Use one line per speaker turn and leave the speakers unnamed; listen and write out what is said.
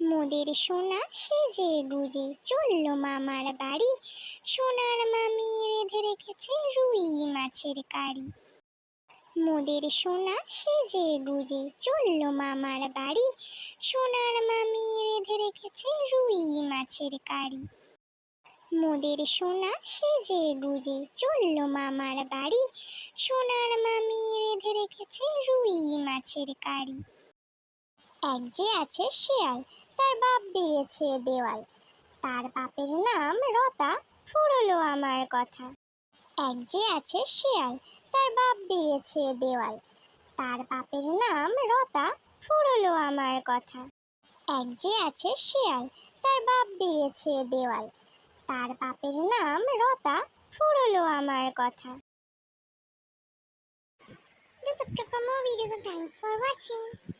মোদের সোনা সেজে গুজে চলল মামার বাড়ি। সোনার মামি রেঁধে রেখেছে রুই মাছের কারি। মোদের সোনা সেজে গুজে চলল মামার বাড়ি। সোনার মামি রেঁধে রেখেছে রুই মাছের কারি। মোদের সোনা সেজে গুজে চলল মামার বাড়ি। সোনার মামি রেখেছে রুই মাছের কারি। এক যে আছে শেয়াল, তার বাপ দিয়েছে দেওয়াল। তার বাপের নাম রতা, ফুরলো আমার কথা। এক যে আছে শেয়াল, তার বাপ দিয়েছে দেওয়াল। তার বাপের নাম রতা, ফুরলো আমার কথা। এক যে আছে শেয়াল, তার বাপ দিয়েছে দেওয়াল। তার বাপের নাম রতা, ফুরলো আমার কথা। Subscribe for more videos and thanks for watching.